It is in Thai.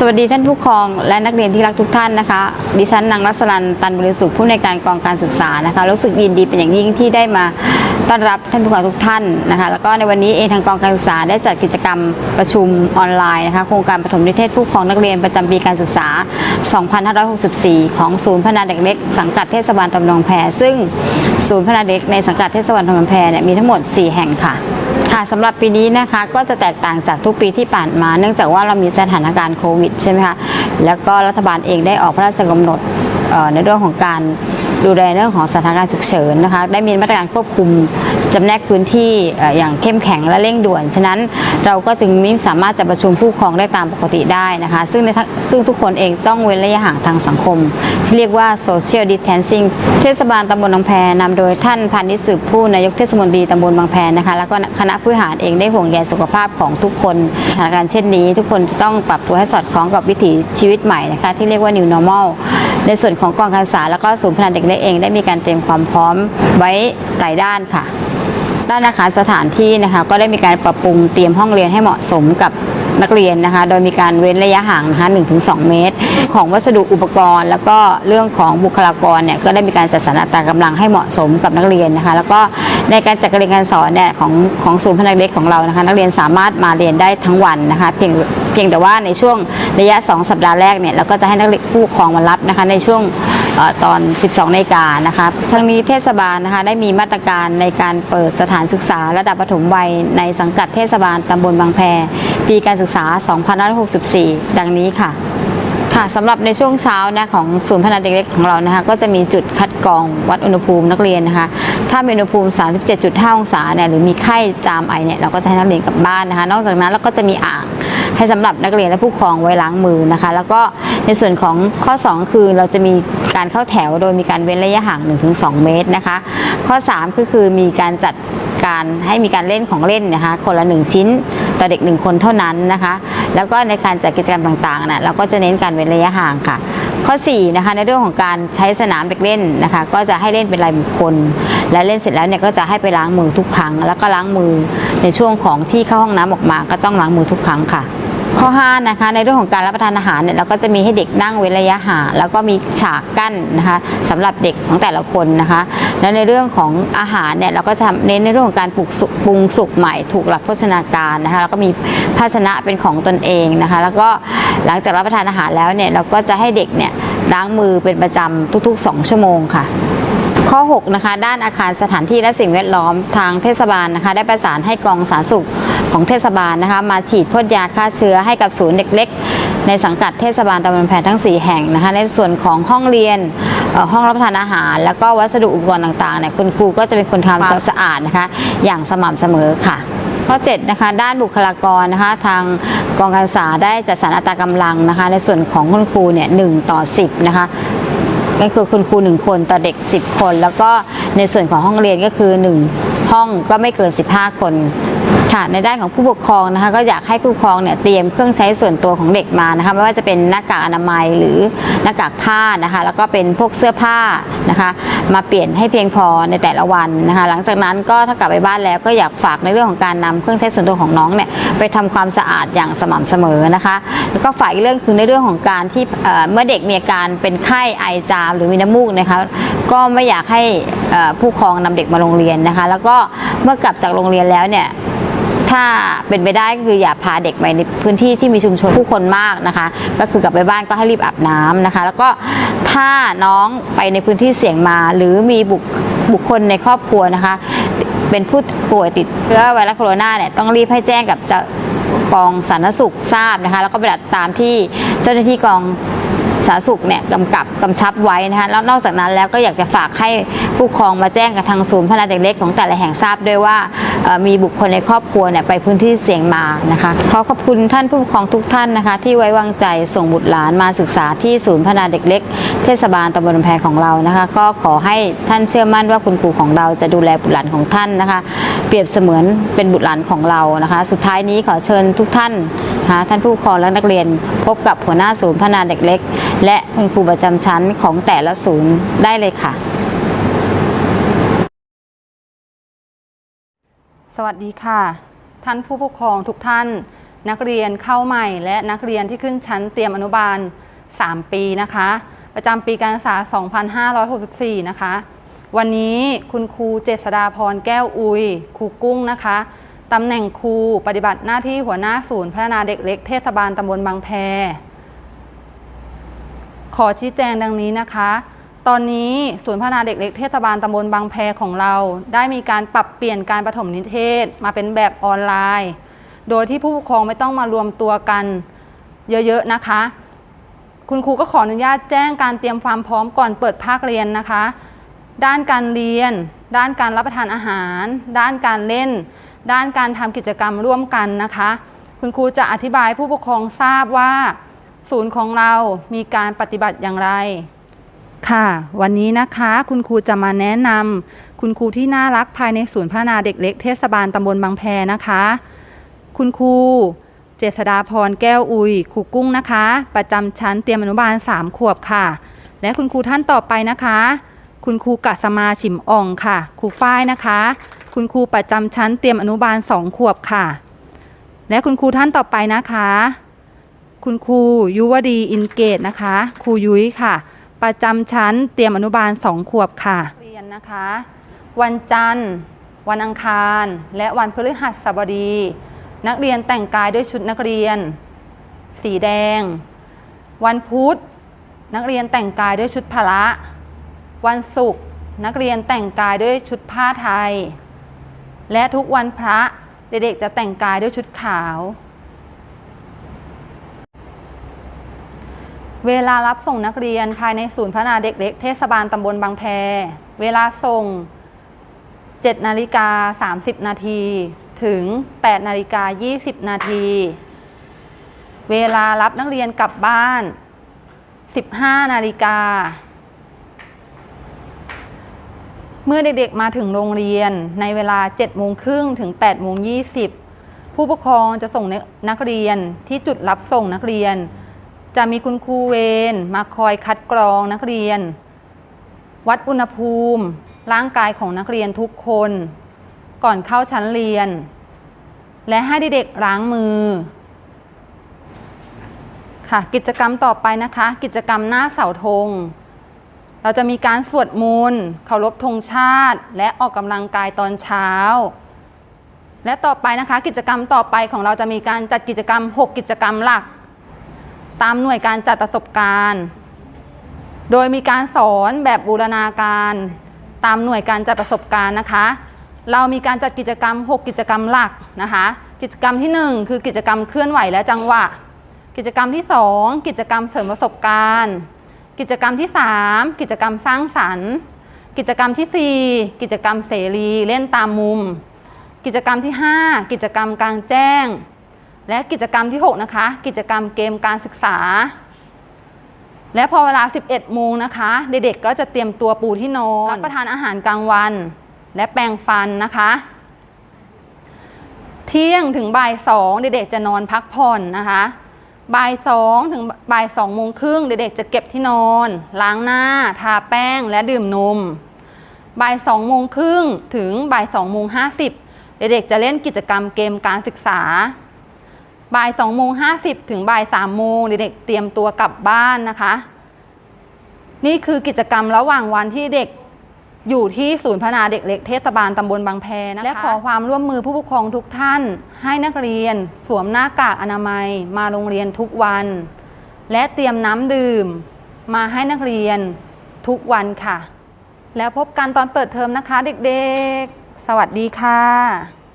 สวัสดีท่านผู้ปกครองและนักเรียนที่รักทุกท่านนะคะ ดิฉันนางรัศนันตันบริสุทธิ์ผู้ในการกองการศึกษานะคะ รู้สึกยินดีเป็นอย่างยิ่งที่ได้มาต้อนรับท่านผู้ปกครองทุกท่านนะคะ แล้วก็ในวันนี้เองทางกองการศึกษาได้จัดกิจกรรมประชุมออนไลน์นะคะโครงการปฐมนิเทศผู้ปกครองนักเรียนประจำปีการศึกษา 2564 ของศูนย์พัฒนาเด็กเล็กสังกัดเทศบาลตำบลหนองแพซึ่งศูนย์พัฒนาเด็กในสังกัดเทศบาลตำบลหนองแพเนี่ยมีทั้งหมด 4 แห่งค่ะ ค่ะสำหรับปีนี้นะคะก็จะแตกต่างจากทุกปีที่ผ่านมา เนื่องจากว่าเรามีสถานการณ์โควิดใช่ไหมคะแล้วก็รัฐบาลเองได้ออกพระราชกำหนดในเรื่องของการ ดูแลเรื่องของสถานการณ์ฉุกเฉินนะคะ ได้มีมาตรการควบคุมจำแนกพื้นที่อย่างเข้มแข็งและเร่งด่วน ฉะนั้นเราก็จึงไม่สามารถจะประชุมผู้ปกครองได้ตามปกติได้นะคะ ซึ่งในซึ่งทุกคนเองต้องเว้นระยะห่างทางสังคม ที่เรียกว่า social distancing เทศบาลตำบลบางแพนำโดยท่านพานิสืบผู้นายกเทศมนตรีตำบลบางแพนะคะ แล้วก็คณะผู้หารเองได้ห่วงใยสุขภาพของทุกคนสถานการณ์เช่นนี้ ทุกคนจะต้องปรับตัวให้สอดคล้องกับวิถีชีวิตใหม่นะคะ ที่เรียกว่า new normal ในส่วนของกองการศึกษาแล้วก็ศูนย์พัฒนาเด็กเล็กเอง ได้มีการเตรียมความพร้อมไว้หลายด้านค่ะ ด้านอาคารสถานที่นะคะก็ได้มีการปรับปรุงเตรียมห้องเรียนให้เหมาะสมกับนักเรียนนะคะ โดยมีการเว้นระยะห่างนะคะ1-2 เมตร ของวัสดุอุปกรณ์ แล้วก็เรื่องของบุคลากรเนี่ยก็ได้มีการจัดสรรอัตรากำลังให้เหมาะสมกับนักเรียนนะคะ แล้วก็ ในการจัดการเรียนการสอนเนี่ยของของศูนย์พนักเล็กของเรานะคะ นักเรียนสามารถมาเรียนได้ทั้งวันนะคะเพียงเพียงแต่ว่าในช่วงระยะ 2 สัปดาห์แรกเนี่ยเราก็จะให้นักเรียนผู้ปกครองมารับนะคะในช่วงเอ่อตอน 12นาฬิกานะคะทั้งนี้เทศบาลนะคะได้มีมาตรการในการเปิดสถานศึกษาระดับประถมวัยในสังกัดเทศบาลตำบลบางแพ ปีการศึกษา 2564 ดังนี้ค่ะ ค่ะสำหรับในช่วงเช้านะของศูนย์พัฒนาเด็กเล็กของเรานะคะก็จะมีจุดคัดกรองวัดอุณหภูมินักเรียนนะคะถ้ามีอุณหภูมิ 37.5 องศาเนี่ยหรือมีไข้จามไอเนี่ยเราก็จะให้นักเรียนกลับบ้านนะคะนอกจากนั้นเราก็จะมีอ่างให้สำหรับนักเรียนและผู้ปกครองไว้ล้างมือนะคะ แล้วก็ในส่วนของข้อ 2 คือเราจะมีการเข้าแถวโดยมีการเว้นระยะห่าง 1-2 เมตรนะคะ ข้อ 3 ก็คือมีการจัดการให้มีการเล่นของเล่นนะคะ คนละหนึ่งชิ้น ต่อเด็กหนึ่งคนเท่านั้นนะคะ แล้วก็ในการจัดกิจกรรมต่างๆนะเราก็จะเน้นการเว้นระยะห่างค่ะ ข้อ4นะคะในเรื่องของการใช้สนามเด็กเล่นนะคะ ก็จะให้เล่นเป็นรายบุคคล และเล่นเสร็จแล้วเนี่ยก็จะให้ไปล้างมือทุกครั้ง แล้วก็ล้างมือในช่วงของที่เข้าห้องน้ำออกมาก็ต้องล้างมือทุกครั้งค่ะ ข้อ5นะคะในเรื่องของการรับประทานอาหารเนี่ยเราก็จะมีให้เด็กนั่งเว้นระยะห่างแล้วก็มีฉากกั้นนะคะสำหรับเด็กของแต่ละคนนะคะแล้วในเรื่องของอาหารเนี่ยเราก็จะเน้นในเรื่องของการปรุงสุกปรุงสุกใหม่ถูกหลักโภชนาการนะคะแล้วก็มีภาชนะเป็นของตนเองนะคะ แล้วก็หลังจากรับประทานอาหารแล้วเนี่ยเราก็จะให้เด็กเนี่ยล้างมือเป็นประจำทุก ๆ 2 ชั่วโมงค่ะข้อ 6 นะคะ ด้านอาคารสถานที่และสิ่งแวดล้อมทางเทศบาลนะคะ ได้ประสานให้กองสาธารณสุข ของเทศบาลนะคะ มาฉีดพ่นยาฆ่าเชื้อให้กับศูนย์เด็กเล็ก ในสังกัดเทศบาลตำบลแพนทั้ง 4 แห่งนะคะ ในส่วนของห้องเรียนห้องรับประทานอาหาร แล้วก็วัสดุอุปกรณ์ต่างๆเนี่ยคุณครูก็จะเป็นคนทำความสะอาดนะคะ อย่างสม่ำเสมอค่ะข้อ7นะคะด้านบุคลากรนะคะทางกองการศึกษาได้จัดสรรอัตรากำลังนะคะ ในส่วนของคุณครูเนี่ยหต่อ 10 นะคะก็คือคุณครูหนึ่งคนต่อเด็ก 10 คน แล้วก็ในส่วนของห้องเรียนก็คือ 1 ห้องก็ไม่เกิน 15 คน ค่ะในด้านของผู้ปกครองนะคะก็อยากให้ผู้ปกครองเนี่ยเตรียมเครื่องใช้ส่วนตัวของเด็กมานะคะไม่ว่าจะเป็นหน้ากากอนามัยหรือหน้ากากผ้านะคะแล้วก็เป็นพวกเสื้อผ้านะคะมาเปลี่ยนให้เพียงพอในแต่ละวันนะคะหลังจากนั้นก็ถ้ากลับไปบ้านแล้วก็อยากฝากในเรื่องของการนำเครื่องใช้ส่วนตัวของน้องเนี่ยไปทำความสะอาดอย่างสม่ำเสมอนะคะแล้วก็ฝากอีกเรื่องคือในเรื่องของการที่เมื่อเด็กมีอาการเป็นไข้ไอจามหรือมีน้ำมูกนะคะก็ไม่อยากให้ผู้ปกครองนำเด็กมาโรงเรียนนะคะ แล้วก็เมื่อกลับจากโรงเรียนแล้วเนี่ย ถ้าเป็นไปได้ก็คืออย่าพาเด็กไปในพื้นที่ที่มีชุมชนผู้คนมากนะคะ ก็คือกลับไปบ้านก็ให้รีบอาบน้ำนะคะ แล้วก็ถ้าน้องไปในพื้นที่เสี่ยงมา หรือมีบุคบุคคลในครอบครัวนะคะ เป็นผู้ป่วยติดเชื้อไวรัสโคโรนาเนี่ยต้องรีบให้แจ้งกับเจ้ากองสาธารณสุขทราบนะคะ แล้วก็ไปฏิบัติตามที่เจ้าหน้าที่กอง สาธารณสุขเนี่ยกำกับกำชับไว้นะคะแล้วนอกจากนั้นแล้วก็อยากจะฝากให้ผู้ปกครองมาแจ้งกับทางศูนย์พัฒนาเด็กเล็กของแต่ละแห่งทราบด้วยว่ามีบุคคลในครอบครัวเนี่ยไปพื้นที่เสี่ยงมานะคะขอขอบคุณท่านผู้ปกครองทุกท่านนะคะ ที่ไว้วางใจส่งบุตรหลานมาศึกษาที่ศูนย์พัฒนาเด็กเล็ก เทศบาลตำบลลำแพของเรานะคะ ก็ขอให้ท่านเชื่อมั่นว่าคุณครูของเราจะดูแลบุตรหลานของท่านนะคะ เปรียบเสมือนเป็นบุตรหลานของเรานะคะ สุดท้ายนี้ขอเชิญทุกท่าน นะคะท่านผู้ปกครองและนักเรียน พบกับหัวหน้าศูนย์พัฒนาเด็กเล็ก และคุณครูประจำชั้นของแต่ละศูนย์ได้เลยค่ะ สวัสดีค่ะ ท่านผู้ปกครองทุกท่าน นักเรียนเข้าใหม่ และนักเรียนที่ขึ้นชั้นเตรียมอนุบาล 3 ปีนะคะ ประจำปีการศึกษา 2564 นะคะ วันนี้คุณครูเจษดาพรแก้วอุยครูกุ้งนะคะ ตำแหน่งครูปฏิบัติหน้าที่หัวหน้าศูนย์พัฒนาเด็กเล็กเทศบาลตำบลบางแพ ขอชี้แจงดังนี้นะคะ ตอนนี้ศูนย์พัฒนาเด็กเล็กเทศบาลตำบลบางแพของเรา ได้มีการปรับเปลี่ยนการประถมนิเทศมาเป็นแบบออนไลน์ โดยที่ผู้ปกครองไม่ต้องมารวมตัวกันเยอะๆนะคะ คุณครูก็ขออนุญาตแจ้งการเตรียมความพร้อมก่อนเปิดภาคเรียนนะคะ ด้านการเรียน ด้านการรับประทานอาหาร ด้านการเล่น ด้านการทำกิจกรรมร่วมกันนะคะ คุณครูจะอธิบายผู้ปกครองทราบว่า ศูนย์ของเรามีการปฏิบัติอย่างไร ค่ะ วันนี้นะคะคุณครูจะมาแนะนำคุณครูที่น่ารักภายในศูนย์พัฒนาเด็กเล็กเทศบาลตำบลบางแพนะคะ คุณครูเจษดาพรแก้วอุยครูกุ้งนะคะ ประจำชั้นเตรียมอนุบาล 3 ขวบค่ะ และคุณครูท่านต่อไปนะคะ คุณครูกัสมาฉิมอ่องค่ะครูฝ้ายนะคะ คุณครูประจำชั้นเตรียมอนุบาล2ขวบค่ะ และคุณครูท่านต่อไปนะคะ คุณครูยุวดีอินเกตนะคะ ครูยุ้ยค่ะ ประจำชั้นเตรียมอนุบาล2ขวบค่ะเรียนนะคะ วันจันทร์ วันอังคาร และวันพฤหัสบดี นักเรียนแต่งกายด้วยชุดนักเรียน สีแดง วันพุธนักเรียนแต่งกายด้วยชุดพละ วันศุกร์นักเรียนแต่งกายด้วยชุดผ้าไทย และทุกวันพระเด็กๆจะแต่งกายด้วยชุดขาว เวลารับส่งนักเรียนภายในศูนย์พัฒนาเด็กเล็กเทศบาลตำบลบางแพ เวลาส่ง 7นาฬิกา30 นาทีถึง 8นาฬิกา20 นาที เวลารับนักเรียนกลับบ้าน 15นาฬิกา เมื่อเด็กๆมาถึงโรงเรียนในเวลา7โมงครึ่งถึง8โมง20 ผู้ปกครองจะส่งนักเรียนที่จุดรับส่งนักเรียน จะมีคุณครูเวรมาคอยคัดกรองนักเรียน วัดอุณหภูมิ ร่างกายของนักเรียนทุกคน ก่อนเข้าชั้นเรียน และให้เด็กๆล้างมือค่ะกิจกรรมต่อไปนะคะ กิจกรรมหน้าเสาธง เราจะมีการสวดมนต์เคารพธงชาติ และออกกำลังกายตอนเช้า และต่อไปนะคะกิจกรรมต่อไปของเราจะมีการจัดกิจกรรม 6 กิจกรรมหลัก ตามหน่วยการจัดประสบการณ์ โดยมีการสอนแบบบูรณาการตามหน่วยการจัดประสบการณ์นะคะ เรามีการจัดกิจกรรม 6 กิจกรรมหลักนะคะ กิจกรรมที่ 1 คือกิจกรรมเคลื่อนไหวและจังหวะ กิจกรรมที่ 2 กิจกรรมเสริมประสบการณ์ กิจกรรมที่ 3 กิจกรรมสร้างสรรค์ กิจกรรมทีสี่ 4 กิจกรรมเสรีเล่นตามมุม กิจกรรมที่ 5 กิจกรรมกลางแจ้ง และกิจกรรมที่ 6 นะคะ กิจกรรมเกมการศึกษา และพอเวลา 11 โมงนะคะ เด็กๆก็จะเตรียมตัวปูที่นอนรับประทานอาหารกลางวัน และแปรงฟันนะคะ เที่ยงถึงบ่ายสองเด็กๆจะนอนพักผ่อนนะคะ บ่ายสองถึงบ่ายสองโมงครึ่งเด็กๆจะเก็บที่นอน ล้างหน้า ทาแป้งและดื่มนม บ่ายสองโมงครึ่งถึงบ่ายสองโมงห้าสิบเด็กๆจะเล่นกิจกรรมเกมการศึกษา บ่ายสองโมงห้าสิบถึงบ่ายสามโมงเด็กๆเตรียมตัวกลับบ้านนะคะ นี่คือกิจกรรมระหว่างวันที่เด็ก อยู่ที่ศูนย์พัฒนาเด็กเล็กเทศบาลตำบลบางแพนะคะและขอความร่วมมือผู้ปกครองทุกท่าน ให้นักเรียน สวมหน้ากากอนามัย มาโรงเรียนทุกวัน และเตรียมน้ำดื่ม มาให้นักเรียนทุกวันค่ะ แล้วพบกันตอนเปิดเทอมนะคะเด็กๆ สวัสดีค่ะ